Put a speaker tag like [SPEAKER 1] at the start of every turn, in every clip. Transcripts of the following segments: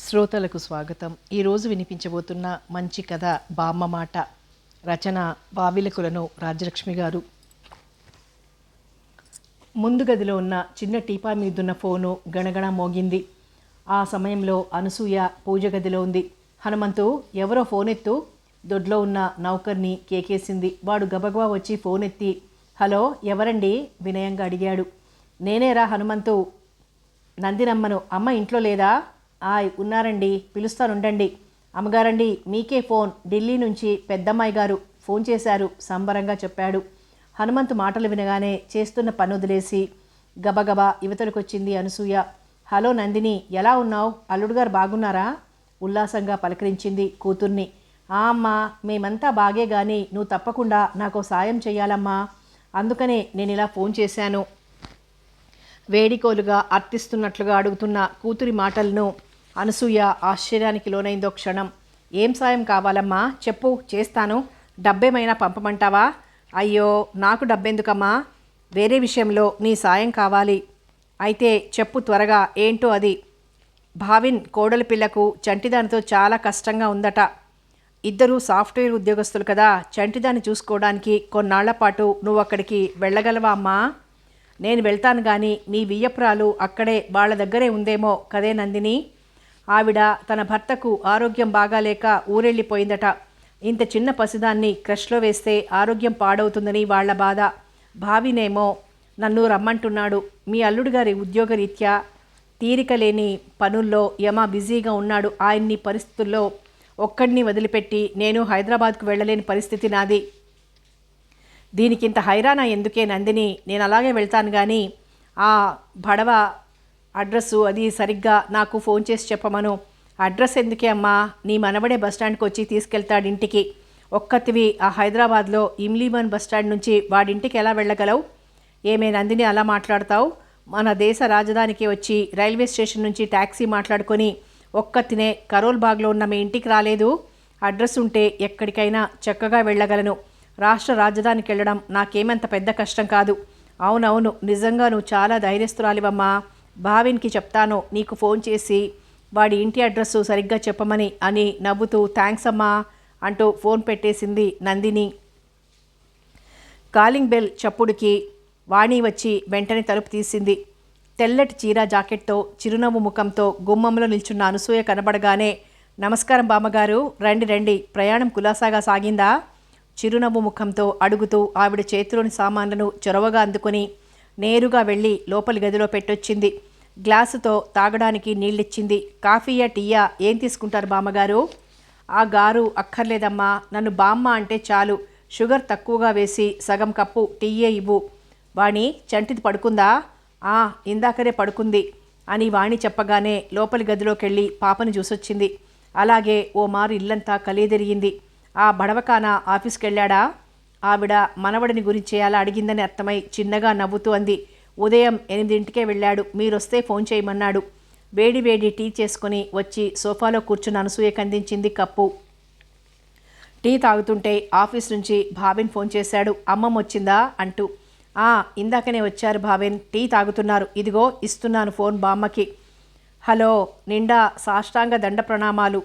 [SPEAKER 1] శ్రోతలకు స్వాగతం. ఈరోజు వినిపించబోతున్న మంచి కథ బామ్మ మాట. రచన బావిలకులను రాజలక్ష్మి గారు. ముందు గదిలో ఉన్న చిన్న టీపా మీదున్న ఫోను గణగణ మోగింది. ఆ సమయంలో అనసూయ పూజ గదిలో ఉంది. హనుమంతు ఎవరో ఫోన్ ఎత్తు దొడ్లో ఉన్న నౌకర్ని కేకేసింది. వాడు గబగబా వచ్చి ఫోన్ ఎత్తి హలో ఎవరండి? వినయంగా అడిగాడు. నేనేరా హనుమంతు. నందినమ్మను. అమ్మ ఇంట్లో లేదా? ఆయ్ ఉన్నారండి. పిలుస్తానుండండి. అమ్మగారండి మీకే ఫోన్. ఢిల్లీ నుంచి పెద్దమ్మాయి గారు ఫోన్ చేశారు. సంబరంగా చెప్పాడు. హనుమంతు మాటలు వినగానే చేస్తున్న పని వదిలేసి గబగబా ఇవతలకొచ్చింది అనసూయ. హలో నందిని ఎలా ఉన్నావు? అల్లుడు గారు బాగున్నారా? ఉల్లాసంగా పలకరించింది కూతుర్ని. ఆ అమ్మా మేమంతా బాగే గాని నువ్వు తప్పకుండా నాకు సాయం చేయాలమ్మా అందుకనే నేను ఇలా ఫోన్ చేశాను. వేడికోలుగా అర్థిస్తున్నట్లుగా అడుగుతున్న కూతురి మాటలను అనసూయ ఆశ్చర్యానికి లోనైందో క్షణం. ఏం సాయం కావాలమ్మా? చెప్పు చేస్తాను. డబ్బేమైనా పంపమంటావా? అయ్యో నాకు డబ్బెందుకమ్మా? వేరే విషయంలో నీ సాయం కావాలి. అయితే చెప్పు త్వరగా ఏంటో అది? భావిన్ కోడలి పిల్లకు చంటిదానితో చాలా కష్టంగా ఉందట. ఇద్దరూ సాఫ్ట్వేర్ ఉద్యోగస్తులు కదా చంటిదాన్ని చూసుకోవడానికి కొన్నాళ్ళ పాటు నువ్వు అక్కడికి వెళ్ళగలవా అమ్మా? నేను వెళ్తాను కానీ మీ వియ్యపురాలు అక్కడే వాళ్ళ దగ్గరే ఉందేమో కదే నందిని. ఆవిడ తన భర్తకు ఆరోగ్యం బాగాలేక ఊరెళ్ళిపోయిందట. ఇంత చిన్న పసిదాన్ని క్రష్లో వేస్తే ఆరోగ్యం పాడవుతుందని వాళ్ళ బాధ. భావినేమో నన్ను రమ్మంటున్నాడు. మీ అల్లుడు గారి ఉద్యోగరీత్యా తీరిక లేని పనుల్లో యమ బిజీగా ఉన్నాడు. ఆయన్ని పరిస్థితుల్లో ఒక్కడిని వదిలిపెట్టి నేను హైదరాబాద్కు వెళ్ళలేని పరిస్థితి నాది. దీనికింత హైరాణ ఎందుకే నందిని? నేను అలాగే వెళ్తాను కానీ ఆ బడవ అడ్రస్సు అది సరిగ్గా నాకు ఫోన్ చేసి చెప్పమను. అడ్రస్ ఎందుకే అమ్మా? నీ మనవడే బస్టాండ్కి వచ్చి తీసుకెళ్తాడు ఇంటికి. ఒక్కతివి ఆ హైదరాబాద్లో ఇమ్లీమన్ బస్టాండ్ నుంచి వాడింటికి ఎలా వెళ్ళగలవు? ఏమే నందిని అలా మాట్లాడతావు? మన దేశ రాజధానికి వచ్చి రైల్వే స్టేషన్ నుంచి ట్యాక్సీ మాట్లాడుకొని ఒక్కతినే కరోల్ బాగ్లో ఉన్న మీ ఇంటికి రాలేదు? అడ్రస్ ఉంటే ఎక్కడికైనా చక్కగా వెళ్ళగలను. రాష్ట్ర రాజధానికి వెళ్ళడం నాకేమంత పెద్ద కష్టం కాదు. అవునవును నిజంగా నువ్వు చాలా ధైర్యస్తురాలివమ్మా భావిన్కి చెప్తాను. నీకు ఫోన్ చేసి వాడి ఇంటి అడ్రస్సు సరిగ్గా చెప్పమని అని నవ్వుతూ థ్యాంక్స్ అమ్మా అంటూ ఫోన్ పెట్టేసింది నందిని. కాలింగ్ బెల్ చప్పుడుకి వాణి వచ్చి వెంటనే తలుపు తీసింది. తెల్లటి చీర జాకెట్తో చిరునవ్వు ముఖంతో గుమ్మంలో నిల్చున్న అనసూయ కనబడగానే నమస్కారం బామ్మగారు రండి రండి ప్రయాణం కులాసాగా సాగిందా? చిరునవ్వు ముఖంతో అడుగుతూ ఆవిడ చేతిలోని సామాన్లను చొరవగా అందుకొని నేరుగా వెళ్ళి లోపలి గదిలో పెట్టొచ్చింది. గ్లాసుతో తాగడానికి నీళ్ళిచ్చింది. కాఫీయా టీయా? ఏం తీసుకుంటారు బామ్మగారు? ఆ గారు అక్కర్లేదమ్మా. నన్ను బామ్మ అంటే చాలు. షుగర్ తక్కువగా వేసి సగం కప్పు టీయే ఇవ్వు. వాణి చంటిది పడుకుందా? ఆ ఇందాకనే పడుకుంది అని వాణి చెప్పగానే లోపలి గదిలోకెళ్ళి పాపని చూసొచ్చింది. అలాగే ఓ మారు ఇల్లంతా కలియదిరిగింది. ఆ బడవకాన ఆఫీస్కి వెళ్ళాడా ఆవిడ మనవడిని గురించి అలా అడిగిందని అర్థమై చిన్నగా నవ్వుతూ అంది. ఉదయం ఎనిమిదింటికే వెళ్ళాడు. మీరొస్తే ఫోన్ చేయమన్నాడు. వేడి వేడి టీ చేసుకుని వచ్చి సోఫాలో కూర్చుని అనసూయ కందించింది కప్పు. టీ తాగుతుంటే ఆఫీస్ నుంచి భావిన్ ఫోన్ చేశాడు. అమ్మమ్మ వచ్చిందా? అంటూ. ఆ ఇందాకనే వచ్చారు భావిన్. టీ తాగుతున్నారు. ఇదిగో ఇస్తున్నాను ఫోన్ బామ్మకి. హలో నిండా సాష్టాంగ దండ ప్రణామాలు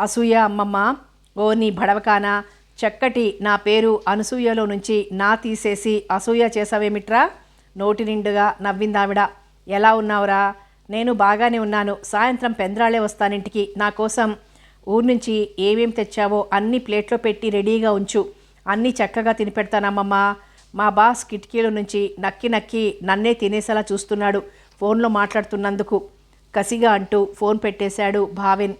[SPEAKER 1] అసూయ అమ్మమ్మ ఓ నీ భడవకానా. చక్కటి నా పేరు అనసూయలో నుంచి నా తీసేసి అసూయ చేసావేమిట్రా? నోటి నిండుగా నవ్విందావిడ. ఎలా ఉన్నావురా? నేను బాగానే ఉన్నాను. సాయంత్రం పెందరాళే వస్తానింటికి. నా కోసం ఊరు నుంచి ఏమేం తెచ్చావో అన్ని ప్లేట్లో పెట్టి రెడీగా ఉంచు. అన్నీ చక్కగా తినిపెడతానమ్మమ్మ. మా బాస్ కిటికీల నుంచి నక్కి నక్కి నన్నే తినేసేలా చూస్తున్నాడు. ఫోన్లో మాట్లాడుతున్నందుకు. కసిగా అంటూ ఫోన్ పెట్టేశాడు భావిన్.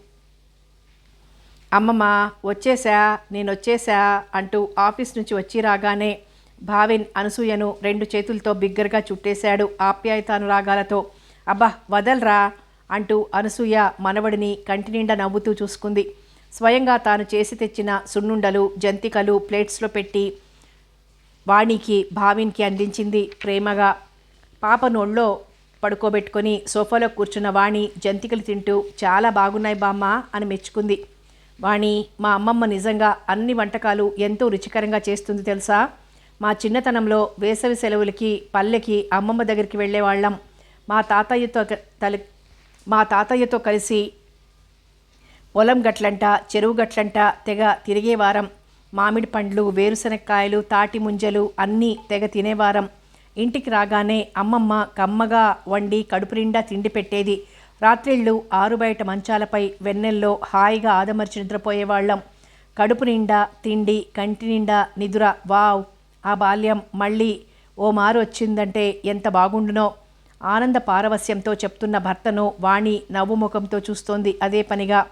[SPEAKER 1] అమ్మమ్మ వచ్చేసా నేను వచ్చేసా అంటూ ఆఫీస్ నుంచి వచ్చి రాగానే భావిన్ అనసూయను రెండు చేతులతో బిగ్గరగా చుట్టేశాడు ఆప్యాయతానురాగాలతో. అబ్బా వదలరా అంటూ అనసూయ మనవడిని కంటినిండా నవ్వుతూ చూసుకుంది. స్వయంగా తాను చేసి తెచ్చిన సున్నుండలు జంతికలు ప్లేట్స్లో పెట్టి వాణికి భావిన్కి అందించింది. ప్రేమగా పాప నోళ్ళో పడుకోబెట్టుకొని సోఫాలో కూర్చున్న వాణి జంతికలు తింటూ చాలా బాగున్నాయి బామ్మ అని మెచ్చుకుంది. వాణి మా అమ్మమ్మ నిజంగా అన్ని వంటకాలు ఎంతో రుచికరంగా చేస్తుంది తెలుసా? మా చిన్నతనంలో వేసవి సెలవులకి పల్లెకి అమ్మమ్మ దగ్గరికి వెళ్ళేవాళ్ళం మా తాతయ్యతో తలి తల మా తాతయ్యతో కలిసి పొలం గట్లంట చెరువు గట్లంట తెగ తిరిగేవారం మామిడి పండ్లు వేరుశనక్కాయలు తాటి ముంజలు అన్నీ తెగ తినేవారం ఇంటికి రాగానే అమ్మమ్మ కమ్మగా వండి కడుపు నిండా తిండి పెట్టేది. రాత్రిళ్ళు ఆరు బయట మంచాలపై వెన్నెల్లో హాయిగా ఆదమర్చి నిద్రపోయేవాళ్ళం కడుపు నిండా తిండి కంటి నిండా నిదుర. వావ్! ఆ బాల్యం మళ్ళీ ఓ మారు వచ్చిందంటే ఎంత బాగుండునో. ఆనంద పారవస్యంతో చెప్తున్న భర్తను వాణి నవ్వు ముఖంతో చూస్తోంది. అదే పనిగా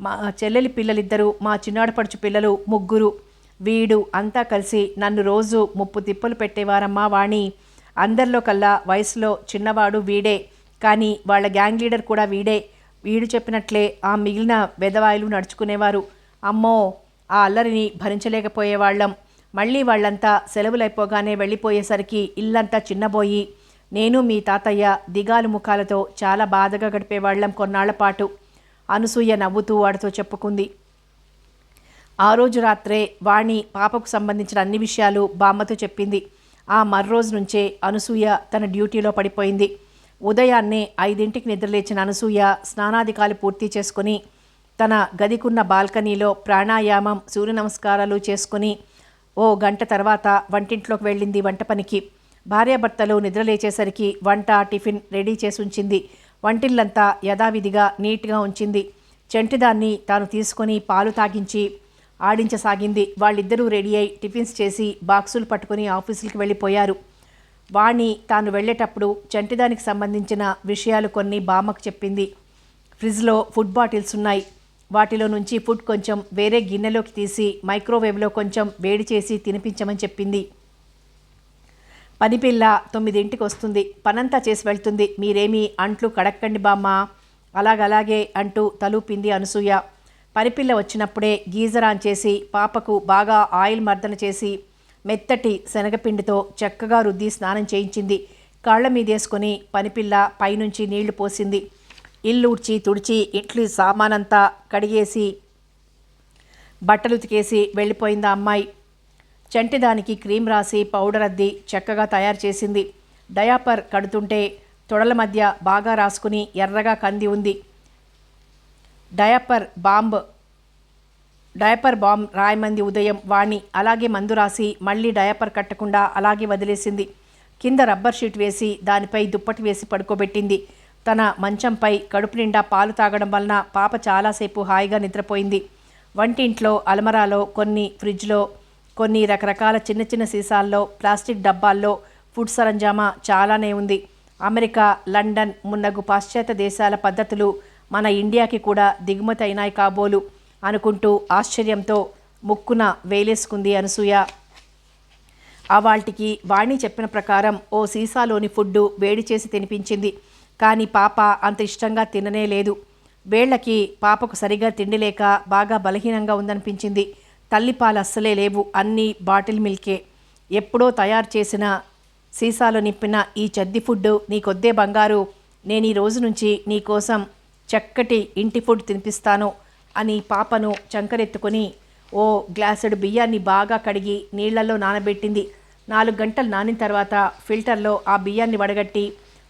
[SPEAKER 1] మా చెల్లెలి పిల్లలిద్దరూ మా చిన్నాడపడుచు పిల్లలు ముగ్గురు వీడు అంతా కలిసి నన్ను రోజు ముప్పు తిప్పలు పెట్టేవారమ్మా వాణి. అందరిలో కల్లా వయసులో చిన్నవాడు వీడే. కానీ వాళ్ళ గ్యాంగ్ లీడర్ కూడా వీడే. వీడు చెప్పినట్లే ఆ మిగిలిన వెదవాయిలు నడుచుకునేవారు. అమ్మో ఆ అల్లరిని భరించలేకపోయేవాళ్ళం. మళ్ళీ వాళ్ళంతా సెలవులైపోగానే వెళ్ళిపోయేసరికి ఇల్లంతా చిన్నబోయి నేను మీ తాతయ్య దిగాలు ముఖాలతో చాలా బాధగా గడిపేవాళ్ళం కొన్నాళ్ళ పాటు అనసూయ నవ్వుతూ వాడితో చెప్పుకుంది. ఆ రోజు రాత్రే వాణి పాపకు సంబంధించిన అన్ని విషయాలు బామ్మతో చెప్పింది. ఆ మర్రోజు నుంచే అనసూయ తన డ్యూటీలో పడిపోయింది. ఉదయాన్నే ఐదింటికి నిద్రలేచిన అనసూయ స్నానాధికాలు పూర్తి చేసుకుని తన గదికున్న బాల్కనీలో ప్రాణాయామం సూర్య నమస్కారాలు చేసుకుని ఓ గంట తర్వాత వంటింట్లోకి వెళ్ళింది వంట పనికి. భార్యాభర్తలు నిద్రలేచేసరికి వంట టిఫిన్ రెడీ చేసి ఉంచింది. వంటిల్లంతా యథావిధిగా నీట్గా ఉంచింది. చెంటిదాన్ని తాను తీసుకొని పాలు తాగించి ఆడించసాగింది. వాళ్ళిద్దరూ రెడీ అయి టిఫిన్స్ చేసి బాక్సులు పట్టుకుని ఆఫీసులకు వెళ్ళిపోయారు. వాణి తాను వెళ్ళేటప్పుడు చంటిదానికి సంబంధించిన విషయాలు కొన్ని బామ్మకు చెప్పింది. ఫ్రిడ్జ్లో ఫుడ్ బాటిల్స్ ఉన్నాయి. వాటిలో నుంచి ఫుడ్ కొంచెం వేరే గిన్నెలోకి తీసి మైక్రోవేవ్లో కొంచెం వేడి చేసి తినిపించమని చెప్పింది. పనిపిల్ల తొమ్మిదింటికి వస్తుంది. పనంతా చేసి వెళ్తుంది. మీరేమీ అంట్లు కడక్కండి బామ్మ. అలాగలాగే అంటూ తలూపింది అనసూయ. పనిపిల్ల వచ్చినప్పుడే గీజర్ ఆన్ చేసి పాపకు బాగా ఆయిల్ మర్దన చేసి మెత్తటి శనగపిండితో చక్కగా రుద్ది స్నానం చేయించింది. కాళ్ళ మీదేసుకొని పనిపిల్ల పైనుంచి నీళ్ళు పోసింది. ఇల్లు ఉడ్చి తుడిచి ఇంట్లో సామానంతా కడిగేసి బట్టలు ఉతికేసి వెళ్ళిపోయింది ఆ అమ్మాయి. చంటిదానికి క్రీమ్ రాసి పౌడర్ అద్ది చక్కగా తయారు చేసింది. డయాపర్ కడుతుంటే తొడల మధ్య బాగా రాసుకుని ఎర్రగా కంది ఉంది. డయాపర్ బాంబ్ డయాపర్ బాంబ్ రాయమంది ఉదయం వాణి అలాగే మందు రాసి మళ్ళీ డయాపర్ కట్టకుండా అలాగే వదిలేసింది. కింద రబ్బర్ షీట్ వేసి దానిపై దుప్పటి వేసి పడుకోబెట్టింది. తన మంచంపై కడుపు నిండా పాలు తాగడం వలన పాప చాలాసేపు హాయిగా నిద్రపోయింది. వంటింట్లో అలమరాలో కొన్ని ఫ్రిడ్జ్లో కొన్ని రకరకాల చిన్న చిన్న సీసాల్లో ప్లాస్టిక్ డబ్బాల్లో ఫుడ్ సరంజామా చాలానే ఉంది. అమెరికా లండన్ మున్నగు పాశ్చాత్య దేశాల పద్ధతులు మన ఇండియాకి కూడా దిగుమతి అయినాయి కాబోలు అనుకుంటూ ఆశ్చర్యంతో ముక్కున వేలేసుకుంది అనసూయ. అవాల్టికి వాణి చెప్పిన ప్రకారం ఓ సీసాలోని ఫుడ్డు వేడి చేసి తినిపించింది. కానీ పాప అంత ఇష్టంగా తిననే లేదు. వేళ్ళకి పాపకు సరిగా తిండి లేక బాగా బలహీనంగా ఉందనిపించింది. తల్లిపాలు అస్సలే లేవు అన్నీ బాటిల్ మిల్కే. ఎప్పుడో తయారు చేసిన సీసాలో నింపిన ఈ చద్ది ఫుడ్ నీకొద్దే బంగారు. నేను ఈ రోజు నుంచి నీకోసం చక్కటి ఇంటి ఫుడ్ తినిపిస్తాను అని పాపను చంకరెత్తుకొని ఓ గ్లాసుడు బియ్యాన్ని బాగా కడిగి నీళ్ళలో నానబెట్టింది. నాలుగు గంటలు నానిన తర్వాత ఫిల్టర్లో ఆ బియ్యాన్ని వడగట్టి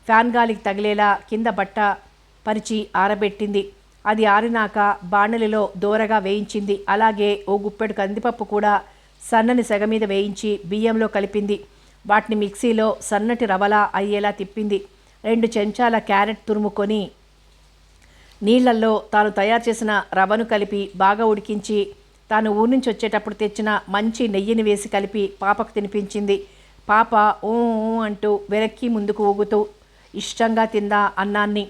[SPEAKER 1] ఫ్యాన్ గాలికి తగిలేలా కింద బట్ట పరిచి ఆరబెట్టింది. అది ఆరినాక బాణలిలో దోరగా వేయించింది. అలాగే ఓ గుప్పెడు కందిపప్పు కూడా సన్నని సెగ మీద వేయించి బియ్యంలో కలిపింది. వాటిని మిక్సీలో సన్నటి రవలా అయ్యేలా తిప్పింది. రెండు చెంచాల క్యారెట్ తురుముకొని నీళ్ళల్లో తాను తయారు చేసిన రవ్వను కలిపి బాగా ఉడికించి తాను ఊరి నుంచి వచ్చేటప్పుడు తెచ్చిన మంచి నెయ్యిని వేసి కలిపి పాపకు తినిపించింది. పాప ఊ ఊ అంటూ వెనక్కి ముందుకు ఊగుతూ ఇష్టంగా తిందా అన్నాన్ని.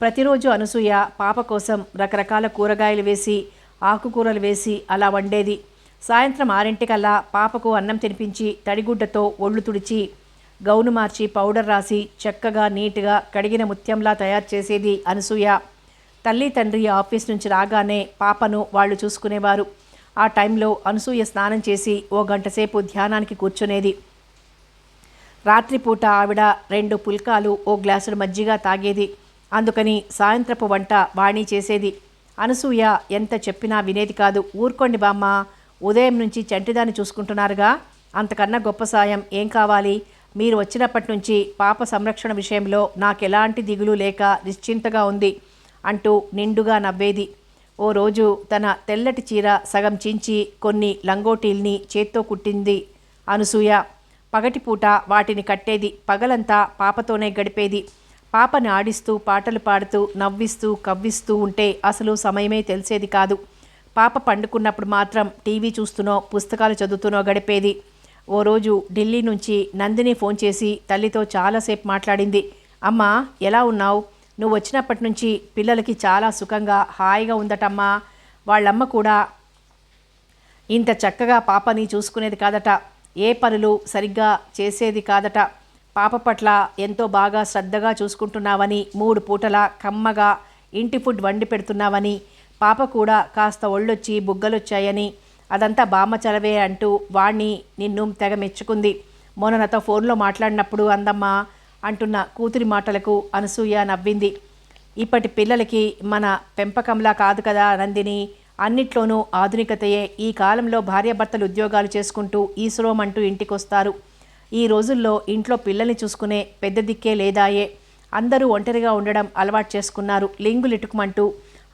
[SPEAKER 1] ప్రతిరోజు అనసూయ పాప కోసం రకరకాల కూరగాయలు వేసి ఆకుకూరలు వేసి అలా వండేది. సాయంత్రం ఆరింటికల్లా పాపకు అన్నం తినిపించి తడిగుడ్డతో ఒళ్ళు తుడిచి గౌను మార్చి పౌడర్ రాసి చక్కగా నీట్గా కడిగిన ముత్యంలా తయారు చేసేది అనసూయ. తల్లి తండ్రి ఆఫీస్ నుంచి రాగానే పాపను వాళ్ళు చూసుకునేవారు. ఆ టైంలో అనసూయ స్నానం చేసి ఓ గంటసేపు ధ్యానానికి కూర్చునేది. రాత్రిపూట ఆవిడ రెండు పుల్కాలు ఓ గ్లాసుడు మజ్జిగ తాగేది. అందుకని సాయంత్రపు వంట వాణి చేసేది. అనసూయ ఎంత చెప్పినా వినేది కాదు. ఊరుకోండి బామ్మ. ఉదయం నుంచి చంటిదాన్ని చూసుకుంటున్నారుగా. అంతకన్నా గొప్ప సాయం ఏం కావాలి? మీరు వచ్చినప్పటి నుంచి పాప సంరక్షణ విషయంలో నాకెలాంటి దిగులు లేక నిశ్చింతగా ఉంది అంటూ నిండుగా నవ్వేది. ఓ రోజు తన తెల్లటి చీర సగం చించి కొన్ని లంగోటీల్ని చేత్తో కుట్టింది అనసూయ. పగటిపూట వాటిని కట్టేది పగలంతా పాపతోనే గడిపేది. పాపని ఆడిస్తూ పాటలు పాడుతూ నవ్విస్తూ కవ్విస్తూ ఉంటే అసలు సమయమే తెలిసేది కాదు. పాప పండుకున్నప్పుడు మాత్రం టీవీ చూస్తూనో పుస్తకాలు చదువుతూనో గడిపేది. ఓ రోజు ఢిల్లీ నుంచి నందిని ఫోన్ చేసి తల్లితో చాలాసేపు మాట్లాడింది. అమ్మా ఎలా ఉన్నావు? నువ్వు వచ్చినప్పటి నుంచి పిల్లలకి చాలా సుఖంగా హాయిగా ఉందటమ్మా. వాళ్ళమ్మ కూడా ఇంత చక్కగా పాపని చూసుకునేది కాదట. ఏ పనులు సరిగ్గా చేసేది కాదట. పాప పట్ల ఎంతో బాగా శ్రద్ధగా చూసుకుంటున్నావని మూడు పూటల కమ్మగా ఇంటి ఫుడ్ వండి పెడుతున్నావని పాప కూడా కాస్త ఒళ్ళొచ్చి బుగ్గలొచ్చాయని అదంతా బామ్మ చలవే అంటూ వాణ్ణి నిన్ను తెగ మెచ్చుకుంది. మొన్న నాతో ఫోన్లో మాట్లాడినప్పుడు అందమ్మా అంటున్న కూతురి మాటలకు అనసూయ నవ్వింది. ఇప్పటి పిల్లలకి మన పెంపకంలా కాదు కదా నందిని అన్నిట్లోనూ ఆధునికతయే. ఈ కాలంలో భార్యాభర్తలు ఉద్యోగాలు చేసుకుంటూ ఈశ్వరం అంటూ ఇంటికొస్తారు. ఈ రోజుల్లో ఇంట్లో పిల్లల్ని చూసుకునే పెద్ద దిక్కే లేదాయే. అందరూ ఒంటరిగా ఉండడం అలవాటు చేసుకున్నారు. లింగులు ఇటుకమంటూ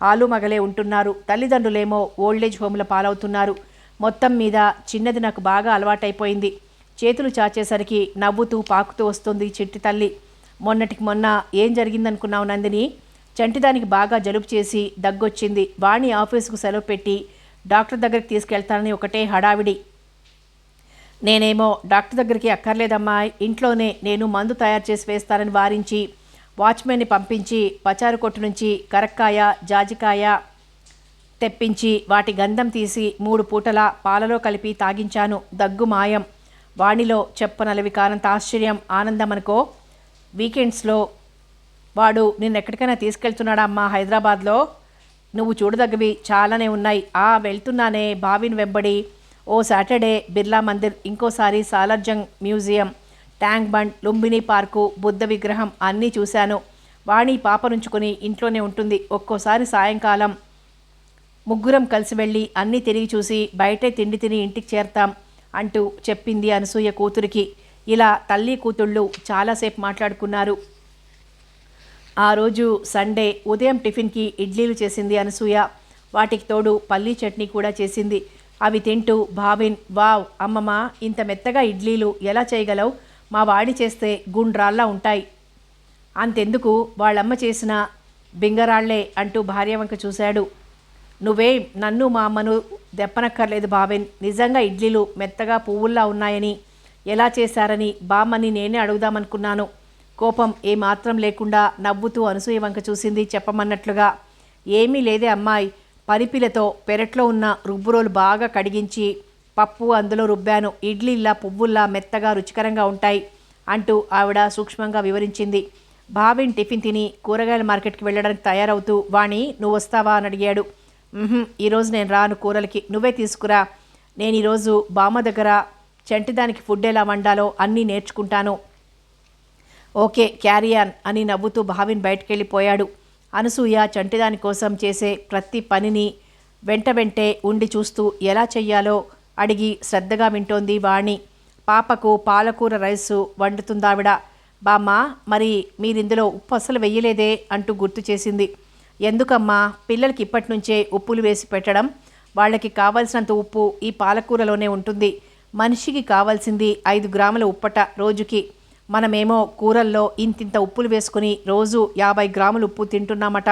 [SPEAKER 1] ఆలు మగలే ఉంటున్నారు. తల్లిదండ్రులేమో ఓల్డేజ్ హోమ్ల పాలవుతున్నారు. మొత్తం మీద చిన్నది నాకు బాగా అలవాటైపోయింది. చేతులు చాచేసరికి నవ్వుతూ పాకుతూ వస్తుంది చిట్టి తల్లి. మొన్నటికి మొన్న ఏం జరిగిందనుకున్నావు నందిని? చంటిదానికి బాగా జలుబు చేసి దగ్గొచ్చింది. వాణి ఆఫీసుకు సెలవు పెట్టి డాక్టర్ దగ్గరికి తీసుకెళ్తానని ఒకటే హడావిడి. నేనేమో డాక్టర్ దగ్గరికి అక్కర్లేదమ్మా ఇంట్లోనే నేను మందు తయారు చేసి వేస్తానని వారించి వాచ్మెన్ని పంపించి పచారు కొట్టు నుంచి కరక్కాయ జాజికాయ తెప్పించి వాటి గంధం తీసి మూడు పూటల పాలలో కలిపి తాగించాను. దగ్గు మాయం. వాణిలో చెప్పనలవి కానంత ఆశ్చర్యం ఆనందం అనుకో వీకెండ్స్లో వాడు నిన్ను ఎక్కడికైనా తీసుకెళ్తున్నాడా అమ్మా హైదరాబాద్లో? నువ్వు చూడదగ్గవి చాలానే ఉన్నాయి. ఆ వెళ్తున్నానే బావిని వెంబడి. ఓ సాటర్డే బిర్లా మందిర్ ఇంకోసారి Salar Jung museum tank bund Lumbini park Buddha విగ్రహం అన్నీ చూశాను. వాణి పాపనుంచుకొని ఇంట్లోనే ఉంటుంది. ఒక్కోసారి సాయంకాలం ముగ్గురం కలిసి వెళ్ళి అన్నీ తిరిగి చూసి బయటే తిండి తిని ఇంటికి చేరతాం అంటూ చెప్పింది అనసూయ కూతురికి. ఇలా తల్లి కూతుళ్ళు చాలాసేపు మాట్లాడుకున్నారు. ఆ రోజు సండే ఉదయం టిఫిన్కి ఇడ్లీలు చేసింది అనసూయ. వాటికి తోడు పల్లీ చట్నీ కూడా చేసింది. అవి తింటూ భావిన్ వావ్ అమ్మమ్మ ఇంత మెత్తగా ఇడ్లీలు ఎలా చేయగలవు? మా వాడి చేస్తే గుండ్రాల్లా ఉంటాయి. అంతెందుకు? వాళ్ళమ్మ చేసిన బింగరాళ్ళే అంటూ భార్య వంక చూశాడు. నువ్వే? నన్ను మా అమ్మను దెప్పనక్కర్లేదు భావిన్. నిజంగా ఇడ్లీలు మెత్తగా పువ్వుల్లా ఉన్నాయని ఎలా చేశారని బామ్మని నేనే అడుగుదామనుకున్నాను. కోపం ఏమాత్రం లేకుండా నవ్వుతూ అనసూయ వంక చూసింది చెప్పమన్నట్లుగా ఏమీ లేదే అమ్మాయి. పరిపిలతో పెరట్లో ఉన్న రుబ్బురోలు బాగా కడిగించి పప్పు అందులో రుబ్బాను. ఇడ్లీల్లా పువ్వుల్లా మెత్తగా రుచికరంగా ఉంటాయి అంటూ ఆవిడ సూక్ష్మంగా వివరించింది. భావిన్ టిఫిన్ తిని కూరగాయల మార్కెట్కి వెళ్ళడానికి తయారవుతూ వాణి నువ్వు వస్తావా? అని అడిగాడు. ఈరోజు నేను రాను కూరలకి. నువ్వే తీసుకురా. నేను ఈరోజు బామ్మ దగ్గర చెంటిదానికి ఫుడ్ ఎలా వండాలో అన్నీ నేర్చుకుంటాను. ఓకే క్యారియాన్ అని నవ్వుతూ భావిన్ బయటకెళ్ళిపోయాడు అనసూయ చంటిదాని కోసం చేసే ప్రతి పనిని వెంట వెంటే ఉండి చూస్తూ ఎలా చెయ్యాలో? అడిగి శ్రద్ధగా వింటోంది వాణి. పాపకు పాలకూర రైసు వండుతుందావిడ. బామ్మ మరి మీరిందులో ఉప్పు అసలు వెయ్యలేదే అంటూ గుర్తు చేసింది. ఎందుకమ్మా పిల్లలకి ఇప్పటి నుంచే ఉప్పులు వేసి పెట్టడం. వాళ్ళకి కావలసినంత ఉప్పు ఈ పాలకూరలోనే ఉంటుంది. మనిషికి కావాల్సింది ఐదు గ్రాముల ఉప్పట రోజుకి. మనమేమో కూరల్లో ఇంతింత ఉప్పులు వేసుకుని రోజు యాభై గ్రాములు ఉప్పు తింటున్నామట.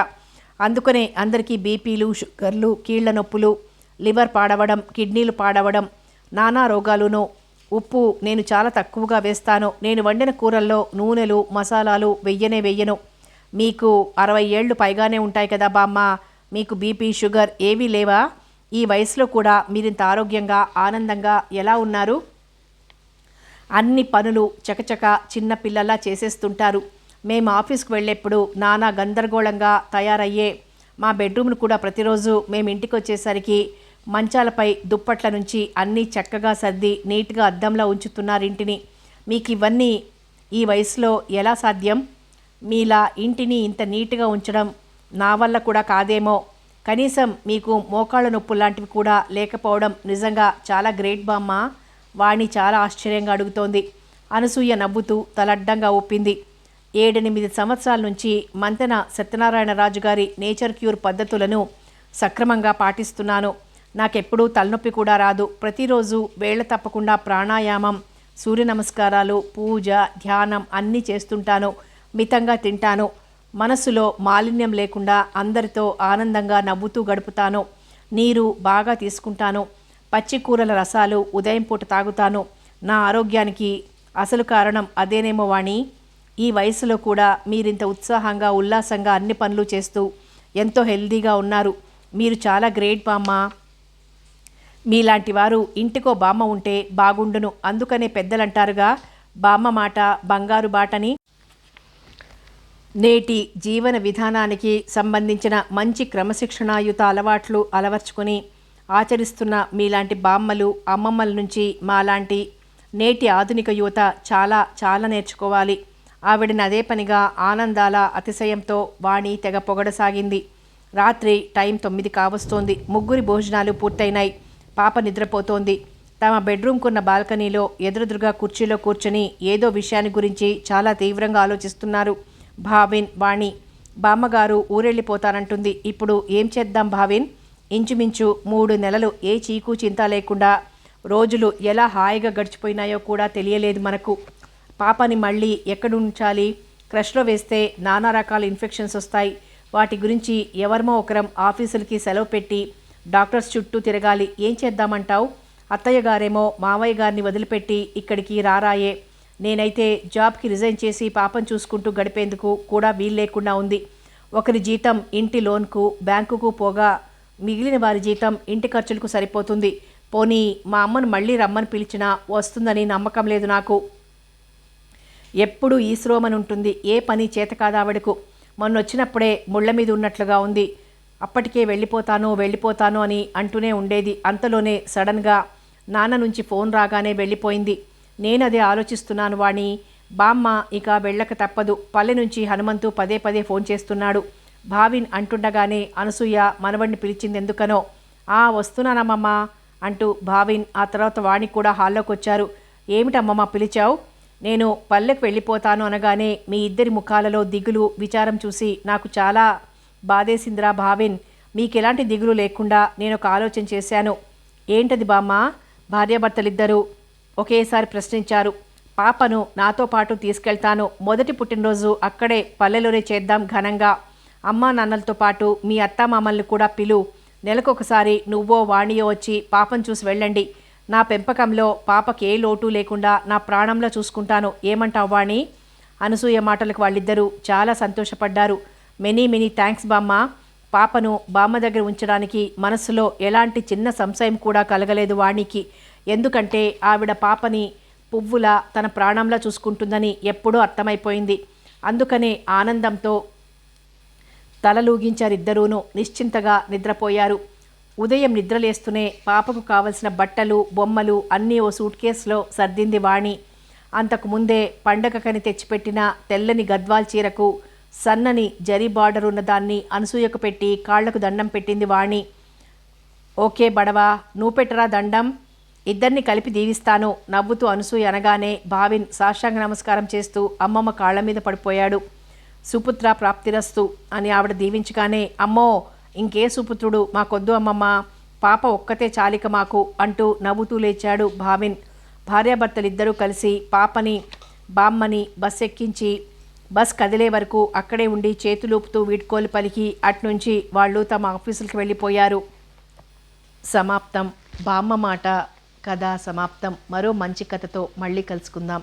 [SPEAKER 1] అందుకనే అందరికీ బీపీలు షుగర్లు కీళ్ళ నొప్పులు లివర్ పాడవడం కిడ్నీలు పాడవడం నానా రోగాలును. ఉప్పు నేను చాలా తక్కువగా వేస్తాను. నేను వండిన కూరల్లో నూనెలు మసాలాలు వెయ్యనే వెయ్యను. మీకు అరవై ఏళ్ళు పైగానే ఉంటాయి కదా బామ్మ. మీకు బీపీ షుగర్ ఏవీ లేవా? ఈ వయసులో కూడా మీరింత ఆరోగ్యంగా ఆనందంగా ఎలా ఉన్నారు? అన్ని పనులు చకచక చిన్న పిల్లలా చేసేస్తుంటారు. మేము ఆఫీస్కి వెళ్ళేప్పుడు నానా గందరగోళంగా తయారయ్యే మా బెడ్రూమ్ను కూడా ప్రతిరోజు మేము ఇంటికి వచ్చేసరికి మంచాలపై దుప్పట్ల నుంచి అన్నీ చక్కగా సర్ది నీట్గా అద్దంలో ఉంచుతున్నారు ఇంటిని మీకు ఇవన్నీ ఈ వయసులో ఎలా సాధ్యం? మీలా ఇంటిని ఇంత నీట్గా ఉంచడం నా వల్ల కూడా కాదేమో. కనీసం మీకు మోకాళ్ళ నొప్పులు లాంటివి కూడా లేకపోవడం నిజంగా చాలా గ్రేట్ బామ్మ. వాణి చాలా ఆశ్చర్యంగా అడుగుతోంది. అనసూయ నవ్వుతూ తలడ్డంగా ఒప్పింది. ఏడెనిమిది సంవత్సరాల నుంచి మంతెన సత్యనారాయణ రాజు గారి నేచర్ క్యూర్ పద్ధతులను సక్రమంగా పాటిస్తున్నాను. నాకెప్పుడూ తలనొప్పి కూడా రాదు. ప్రతిరోజు వేళ తప్పకుండా ప్రాణాయామం సూర్య నమస్కారాలు పూజ ధ్యానం అన్నీ చేస్తుంటాను. మితంగా తింటాను. మనసులో మాలిన్యం లేకుండా అందరితో ఆనందంగా నవ్వుతూ గడుపుతాను. నీరు బాగా తీసుకుంటాను. పచ్చి కూరల రసాలు ఉదయం పూట తాగుతాను. నా ఆరోగ్యానికి అసలు కారణం అదేనేమో వాణి. ఈ వయసులో కూడా మీరింత ఉత్సాహంగా ఉల్లాసంగా అన్ని పనులు చేస్తూ ఎంతో హెల్దీగా ఉన్నారు. మీరు చాలా గ్రేట్ బామ్మ. మీలాంటి వారు ఇంటికో బామ్మ ఉంటే బాగుండును. అందుకనే పెద్దలంటారుగా బామ్మ మాట బంగారు బాటని. నేటి జీవన విధానానికి సంబంధించిన మంచి క్రమశిక్షణాయుత అలవాట్లు అలవర్చుకొని ఆచరిస్తున్న మీలాంటి బామ్మలు అమ్మమ్మల నుంచి మాలాంటి నేటి ఆధునిక యువత చాలా చాలా నేర్చుకోవాలి. ఆవిడని అదే పనిగా ఆనందాల అతిశయంతో వాణి తెగ పొగడసాగింది. రాత్రి టైం తొమ్మిది కావస్తోంది. ముగ్గురి భోజనాలు పూర్తయినాయి. పాప నిద్రపోతోంది. తమ బెడ్రూమ్కున్న బాల్కనీలో ఎదురెదురుగా కుర్చీలో కూర్చొని ఏదో విషయాన్ని గురించి చాలా తీవ్రంగా ఆలోచిస్తున్నారు. భావిన్ వాణి బామ్మగారు ఊరెళ్ళిపోతానంటుంది ఇప్పుడు ఏం చేద్దాం భావిన్? ఇంచుమించు మూడు నెలలు ఏ చీకు చింత లేకుండా రోజులు ఎలా హాయిగా గడిచిపోయినాయో కూడా తెలియలేదు మనకు. పాపని మళ్ళీ ఎక్కడ ఉంచాలి క్రష్లో వేస్తే నానా రకాల ఇన్ఫెక్షన్స్ వస్తాయి. వాటి గురించి ఎవరమో ఒకరం ఆఫీసులకి సెలవు పెట్టి డాక్టర్స్ చుట్టూ తిరగాలి. ఏం చేద్దామంటావు? అత్తయ్య గారేమో మావయ్య గారిని వదిలిపెట్టి ఇక్కడికి రారాయే. నేనైతే జాబ్కి రిజైన్ చేసి పాపం చూసుకుంటూ గడిపేందుకు కూడా వీలు లేకుండా ఉంది. ఒకరి జీతం ఇంటి లోన్కు బ్యాంకుకు పోగా మిగిలిన వారి జీతం ఇంటి ఖర్చులకు సరిపోతుంది. పోనీ మా అమ్మను మళ్ళీ రమ్మని పిలిచినా వస్తుందని నమ్మకం లేదు నాకు. ఎప్పుడు ఈశ్రోమని ఉంటుంది. ఏ పని చేత కాదావిడకు మొన్నొచ్చినప్పుడే మొన్న వచ్చినప్పుడే ముళ్ళ మీద ఉన్నట్లుగా ఉంది. అప్పటికే వెళ్ళిపోతాను వెళ్ళిపోతాను అని అంటూనే ఉండేది. అంతలోనే సడన్గా నాన్న నుంచి ఫోన్ రాగానే వెళ్ళిపోయింది. నేను అదే ఆలోచిస్తున్నాను వాణి. బామ్మ ఇక వెళ్ళక తప్పదు. పల్లె నుంచి హనుమంతు పదే పదే ఫోన్ చేస్తున్నాడు. భావిన్ అంటుండగానే అనసూయ మనవడిని పిలిచింది ఎందుకనో ఆ వస్తున్నానమ్మమ్మ అంటూ భావిన్ ఆ తర్వాత వాణి కూడా హాల్లోకి వచ్చారు. ఏమిటమ్మమ్మ పిలిచావు? నేను పల్లెకు వెళ్ళిపోతాను అనగానే మీ ఇద్దరి ముఖాలలో దిగులు విచారం చూసి నాకు చాలా బాధేసిందిరా భావిన్. మీకు ఎలాంటి దిగులు లేకుండా నేను ఒక ఆలోచన చేశాను. ఏంటది బామ్మ? భార్యాభర్తలిద్దరూ ఒకేసారి ప్రశ్నించారు. పాపను నాతో పాటు తీసుకెళ్తాను. మొదటి పుట్టినరోజు అక్కడే పల్లెలోనే చేద్దాం ఘనంగా అమ్మా నాన్నలతో పాటు మీ అత్త మామల్ని కూడా పిలు. నెలకొకసారి నువ్వో వాణియో వచ్చి పాపం చూసి వెళ్ళండి. నా పెంపకంలో పాపకి ఏ లోటు లేకుండా నా ప్రాణంలో చూసుకుంటాను. ఏమంటావు వాణి? అనసూయ మాటలకు వాళ్ళిద్దరూ చాలా సంతోషపడ్డారు. మెనీ మెనీ థ్యాంక్స్ బామ్మ. పాపను బామ్మ దగ్గర ఉంచడానికి మనసులో ఎలాంటి చిన్న సంశయం కూడా కలగలేదు వాణికి. ఎందుకంటే ఆవిడ పాపని పువ్వులా తన ప్రాణంలా చూసుకుంటుందని ఎప్పుడూ అర్థమైపోయింది. అందుకనే ఆనందంతో తలలూగించారిద్దరూనూ నిశ్చింతగా నిద్రపోయారు. ఉదయం నిద్రలేస్తూనే పాపకు కావలసిన బట్టలు బొమ్మలు అన్నీ ఓ సూట్ కేసులో సర్దింది వాణి. అంతకు ముందే పండగకని తెచ్చిపెట్టిన తెల్లని గద్వాల్ చీరకు సన్నని జరీ బార్డర్ ఉన్నదాన్ని అనసూయకు పెట్టి కాళ్ళకు దండం పెట్టింది వాణి. ఓకే బడవా నువ్వు పెట్టరా దండం? ఇద్దరిని కలిపి దీవిస్తాను నవ్వుతూ అనసూయ అనగానే భావిన్ సాష్టాంగ నమస్కారం చేస్తూ అమ్మమ్మ కాళ్ళ మీద పడిపోయాడు. సుపుత్ర ప్రాప్తిరస్తు అని ఆవిడ దీవించగానే అమ్మో ఇంకే సుపుత్రుడు మాకొద్దు అమ్మమ్మ పాప ఒక్కతే చాలిక మాకు అంటూ నవ్వుతూ లేచాడు భావిన్. భార్యాభర్తలిద్దరూ కలిసి పాపని బామ్మని బస్ ఎక్కించి బస్ కదిలే వరకు అక్కడే ఉండి చేతులూపుతూ వీడ్కోలు పలికి అట్నుంచి వాళ్ళు తమ ఆఫీసులకు వెళ్ళిపోయారు. సమాప్తం. బామ్మ మాట కథ సమాప్తం. మరో మంచి కథతో మళ్ళీ కలుసుకుందాం.